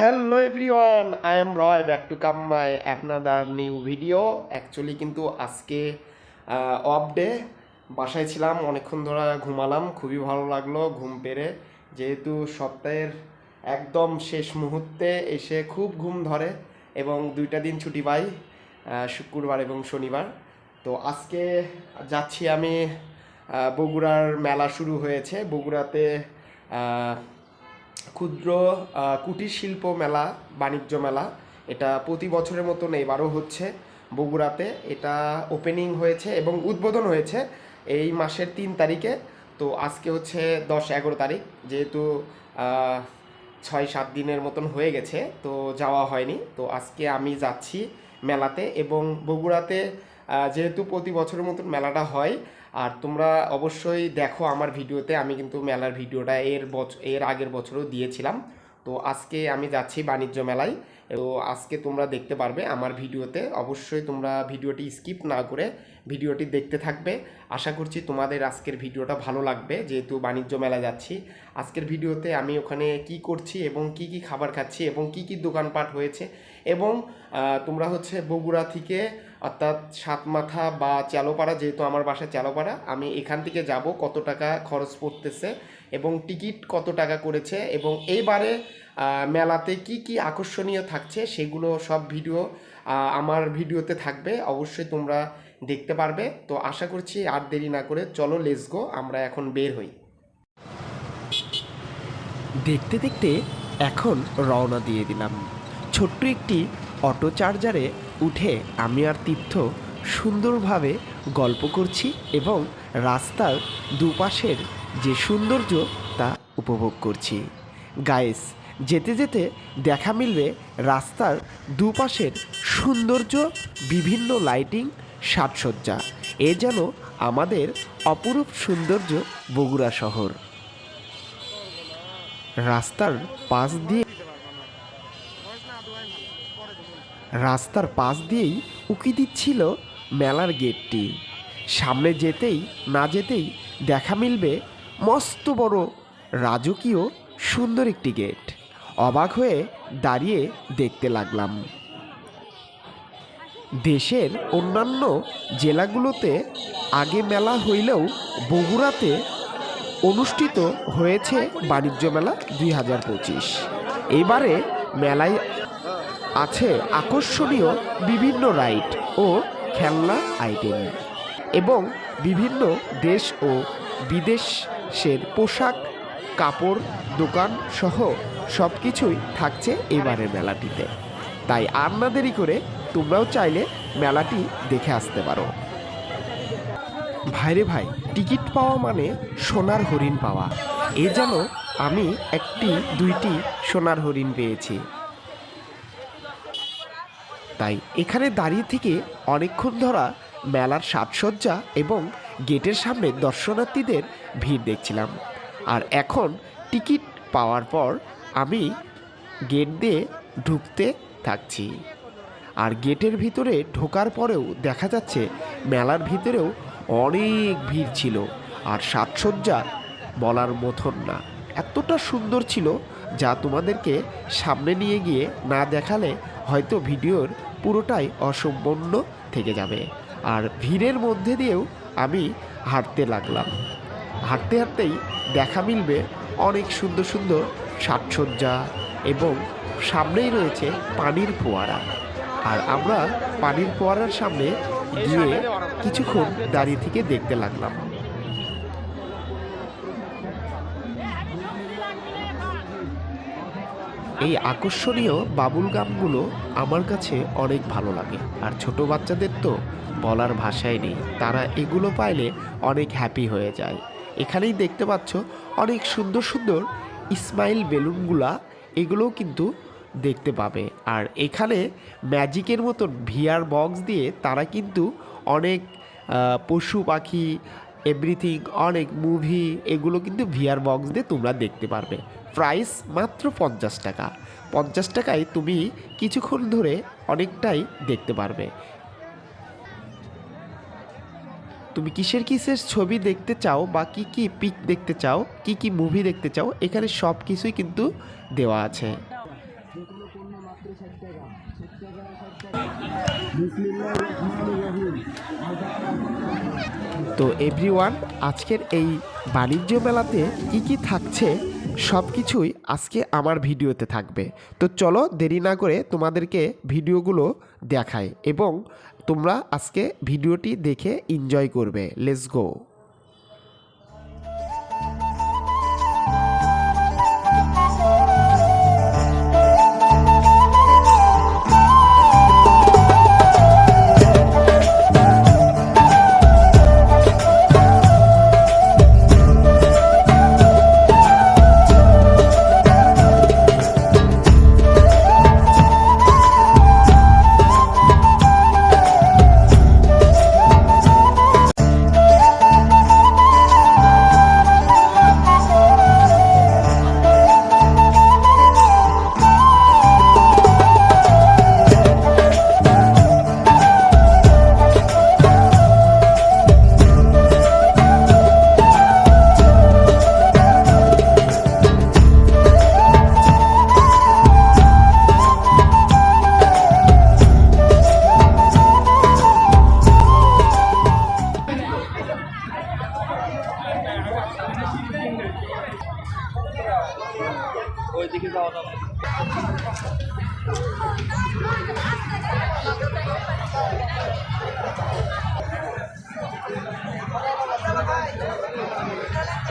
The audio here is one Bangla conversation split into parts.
Hello everyone I am Roy back to come my another new video actually কিন্তু আজকে অফ ডে বাসায় ছিলাম, অনেকক্ষণ ধরে ঘুমালাম, খুবই ভালো লাগল ঘুম পেরে। যেহেতু সপ্তাহের একদম শেষ মুহূর্তে এসে খুব ঘুম ধরে এবং দুইটা দিন ছুটি পাই শুক্রবার এবং শনিবার। তো আজকে যাচ্ছি আমি বগুড়ার মেলা শুরু হয়েছে। বগুড়াতে ক্ষুদ্র কুটির শিল্প মেলা, বাণিজ্য মেলা, এটা প্রতি বছরের মতন এবারও হচ্ছে বগুড়াতে। এটা ওপেনিং হয়েছে এবং উদ্বোধন হয়েছে এই মাসের তিন তারিখে। তো আজকে হচ্ছে দশ এগারো তারিখ, যেহেতু ছয় সাত দিনের মতন হয়ে গেছে, তো যাওয়া হয়নি। তো আজকে আমি যাচ্ছি মেলাতে এবং বগুড়াতে যেহেতু প্রতি বছরের মতন মেলাটা হয় আর তোমরা অবশ্যই দেখো আমার ভিডিওতে, আমি কিন্তু মেলার ভিডিওটা এর বছর এর আগের বছরও দিয়েছিলাম। তো আজকে আমি যাচ্ছি বাণিজ্য মেলায়। তো আজকে তোমরা দেখতে পারবে আমার ভিডিওতে। অবশ্যই তোমরা ভিডিওটি স্কিপ না করে ভিডিওটি দেখতে থাকবে। আশা করছি তোমাদের আজকের ভিডিওটা ভালো লাগবে, যেহেতু বাণিজ্য মেলা যাচ্ছি। আজকের ভিডিওতে আমি ওখানে কি করছি এবং কি কি খাবার খাচ্ছি এবং কি কি দোকানপাট হয়েছে এবং তোমরা হচ্ছে বগুড়া থেকে অর্থাৎ সাতমাথা বা চালোপাড়া যেহেতু আমার বাসা চালোপাড়া আমি এখান থেকে যাব কত টাকা খরচ পড়তেছে এবং টিকিট কত টাকা করেছে এবং এইবারে মেলাতে কি কি আকর্ষণীয় থাকছে সেগুলো সব ভিডিও আমার ভিডিওতে থাকবে, অবশ্যই তোমরা দেখতে পারবে। তো আশা করছি আর দেরি না করে চলো লেস গো আমরা এখন বের হই। দেখতে দেখতে এখন রওনা দিয়ে দিলাম। ছোট্ট একটি অটো চার্জারে উঠে আমি আর তীর্থ সুন্দরভাবে গল্প করছি এবং রাস্তার দুপাশের যে সৌন্দর্য তা উপভোগ করছি। গায়েস যেতে যেতে দেখা মিলবে রাস্তার দুপাশের সৌন্দর্য, বিভিন্ন লাইটিং সাজসজ্জা। এ যেন আমাদের অপরূপ সৌন্দর্য বগুড়া শহর। রাস্তার পাশ দিয়ে রাস্তার পাশ দিয়েই উকি দিচ্ছিল মেলার গেটটি। সামনে যেতেই, না যেতেই দেখা মিলবে মস্ত বড়, রাজকীয়, সুন্দর একটি গেট। অবাক হয়ে দাঁড়িয়ে দেখতে লাগলাম। দেশের অন্যান্য জেলাগুলোতে আগে মেলা হইলেও বগুড়াতে অনুষ্ঠিত হয়েছে বাণিজ্য মেলা দুই হাজার পঁচিশ। এবারে মেলায় আছে আকর্ষণীয় বিভিন্ন রাইড ও খেলনা আইটেম এবং বিভিন্ন দেশ ও বিদেশের পোশাক, কাপড়, দোকান সহ সব কিছুই থাকছে এবারের মেলাটিতে। তাই দেরি করে তোমরাও চাইলে মেলাটি দেখে আসতে পারো। ভাইরে ভাই, টিকিট পাওয়া মানে সোনার হরিণ পাওয়া। এ যেন আমি একটি, দুইটি সোনার হরিণ পেয়েছি। তাই এখানে দাঁড়িয়ে থেকে অনেকক্ষণ ধরা মেলার সাজসজ্জা এবং গেটের সামনে দর্শনার্থীদের ভিড় দেখছিলাম। আর এখন টিকিট পাওয়ার পর আমি গেট দিয়ে ঢুকতে থাকছি। আর গেটের ভিতরে ঢোকার পরেও দেখা যাচ্ছে মেলার ভিতরেও অনেক ভিড় ছিল। আর সাজসজ্জা বলার মতন না। এতটা সুন্দর ছিল যা তোমাদেরকে সামনে নিয়ে গিয়ে না দেখালে হয়তো ভিডিওর পুরোটাই অসম্পূর্ণ থেকে যাবে। আর ভিড়ের মধ্যে দিয়েও আমি হাঁটতে লাগলাম। হাঁটতে হাঁটতেই দেখা মিলবে অনেক সুন্দর সুন্দর সাজসজ্জা এবং সামনেই রয়েছে পানির ফোয়ারা। আর আমরা পানির ফোয়ারার সামনে গিয়ে কিছুক্ষণ দাঁড়িয়ে থেকে দেখতে লাগলাম। এই আকর্ষণীয় বাবুল গামগুলো আমার কাছে অনেক ভালো লাগে। আর ছোট বাচ্চাদের তো বলার ভাষাই নেই। তারা এগুলো পাইলে অনেক হ্যাপি হয়ে যায়। এখানেই দেখতে পাচ্ছ অনেক সুন্দর সুন্দর ইসমাইল বেলুনগুলা, এগুলোও কিন্তু দেখতে পাবে। আর এখানে ম্যাজিকের মতন ভিআর বক্স দিয়ে তারা কিন্তু অনেক পশু, পাখি এভরিথিং অনেক মুভি এগুলো কিন্তু ভিআর বক্স দিয়ে তোমরা দেখতে পারবে। প্রাইস মাত্র পঞ্চাশ টাকা। পঞ্চাশ টাকায় তুমি কিছুক্ষণ ধরে অনেকটাই দেখতে পারবে। তুমি কিসের কিসের ছবি দেখতে চাও বা কী কী পিক দেখতে চাও, কি কি মুভি দেখতে চাও, এখানে সব কিছুই কিন্তু দেওয়া আছে। তো এভরিওয়ান, আজকের এই বাণিজ্য মেলাতে কি কি থাকছে সব কিছুই আজকে আমার ভিডিওতে থাকবে। তো চলো দেরি না করে তোমাদেরকে ভিডিওগুলো দেখাই এবং তোমরা আজকে ভিডিওটি দেখে এনজয় করবে। Let's go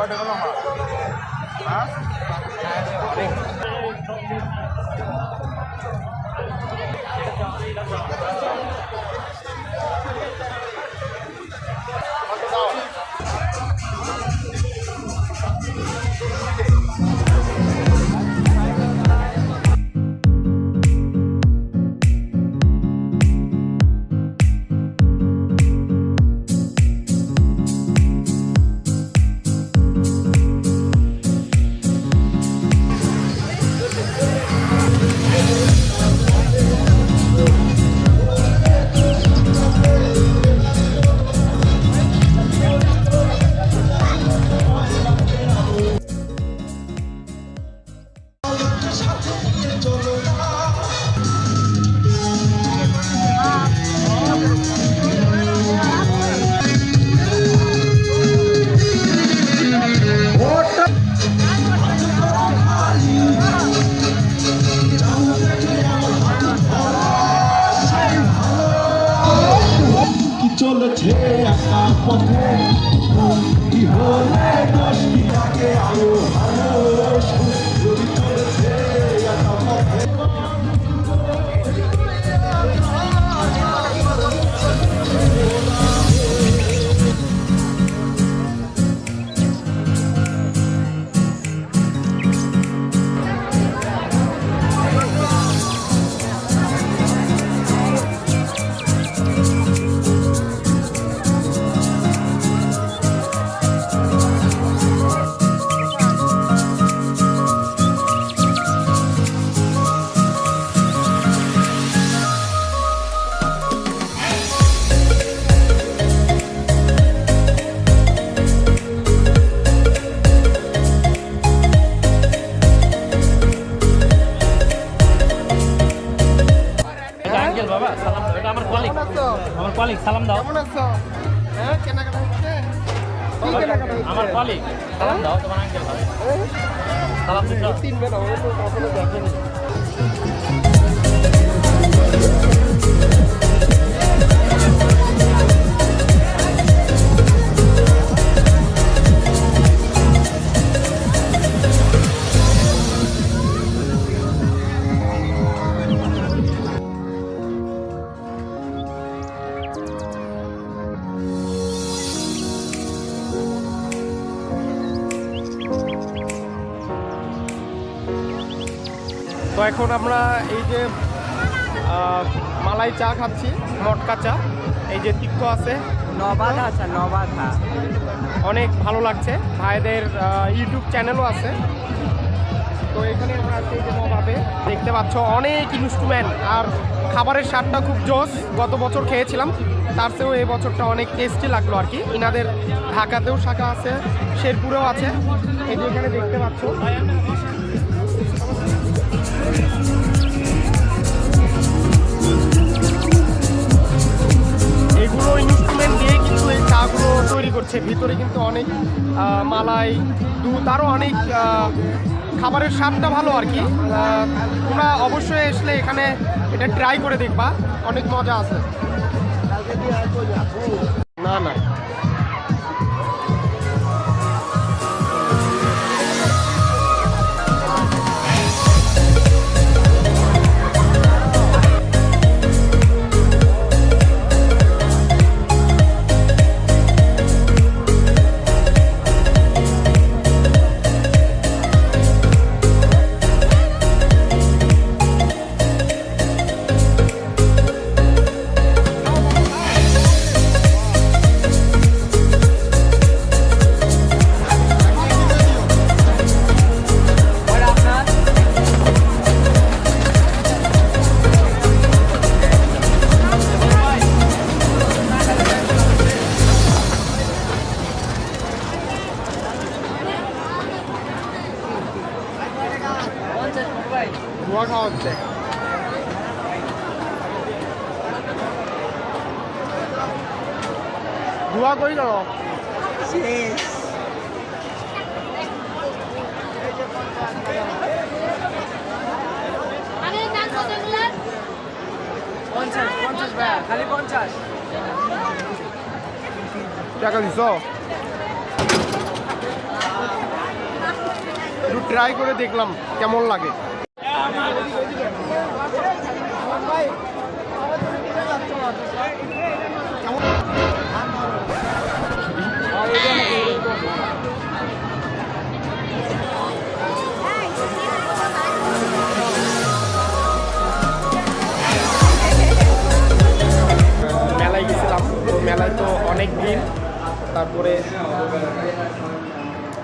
Pwede ko lang ha. Ha? তোমার আঙ্কেল ভাই সালাম দিচ্ছ চিনবে না ওরা তো কখনো দেখেনি তো এখন আমরা এই যে মালাই চা খাচ্ছি মটকা চা। এই যে তিক্ত আছে। নবাধা নবাধা। অনেক ভালো লাগছে। ভাইদের ইউটিউব চ্যানেলও আছে। তো এখানে আমরা আছি যে নবাবে। দেখতে পাচ্ছ অনেক ইনস্ট্রুমেন্ট আর খাবারের স্বাদটা খুব জোস গত বছর খেয়েছিলাম। তার চেয়েও এই বছরটা অনেক টেস্টি লাগল আর কি। ইনাদের ঢাকাতেও শাখা আছে শেরপুরেও আছে। এই যে এখানে দেখতে পাচ্ছ। এগুলো ইনস্ট্রুমেন্ট দিয়ে কিন্তু এই চাগুলো তৈরি করছে। ভিতরে কিন্তু অনেক মালাই, দুধ আরও অনেক খাবারের স্বাদটা ভালো আর কি। তোমরা অবশ্যই আসলে এখানে এটা ট্রাই করে দেখবা। অনেক মজা আছে। ধোয়া করি দাম কত পঞ্চাশ পঞ্চাশ ভাইয়া খালি পঞ্চাশ। টাকা দিছ? একটু ট্রাই করে দেখলাম কেমন লাগে। মেলায় তো অনেক ভিড়। তারপরে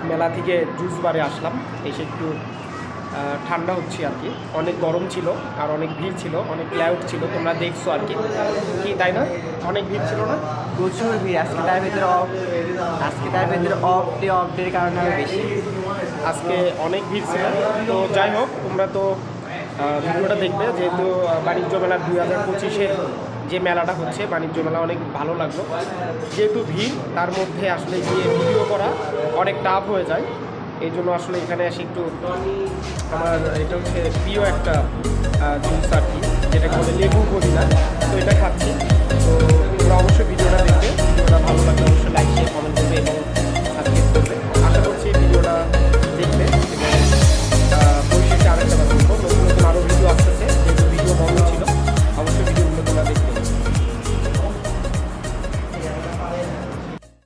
মেলা থেকে জুস বারে আসলাম। এসে একটু ঠান্ডা হচ্ছে আর কি। অনেক গরম ছিল আর অনেক ভিড় ছিল অনেক ক্লাউড ছিল তোমরা দেখছ আর কি। কি তাই না? অনেক ভিড় ছিল না? প্রচুর ভিড়। আজকে তার ভিতরে অফ আজকে তার ভিতরে অফ ডে অফ ডের কারণে বেশি। আজকে অনেক ভিড় ছিল। তো যাই হোক তোমরা তো ভিডিওটা দেখবে। যেহেতু বাণিজ্য মেলা দুই হাজার পঁচিশের যে মেলাটা হচ্ছে, বাণিজ্য মেলা অনেক ভালো লাগল। যেহেতু ভিড়, তার মধ্যে আসলে গিয়ে ভিডিও করা অনেক টাফ হয়ে যায়। এই জন্য আসলে এখানে এসে একটু আমার এটা হচ্ছে প্রিয় একটা জিনিস আর কি, যেটাকে বলে লেবু করি না তো এটা খাচ্ছি। তো তোমরা অবশ্যই ভিডিওটা দেখবে। ভিডিওটা ভালো লাগলে অবশ্যই লাইক শেয়ার কমেন্ট করবে এবং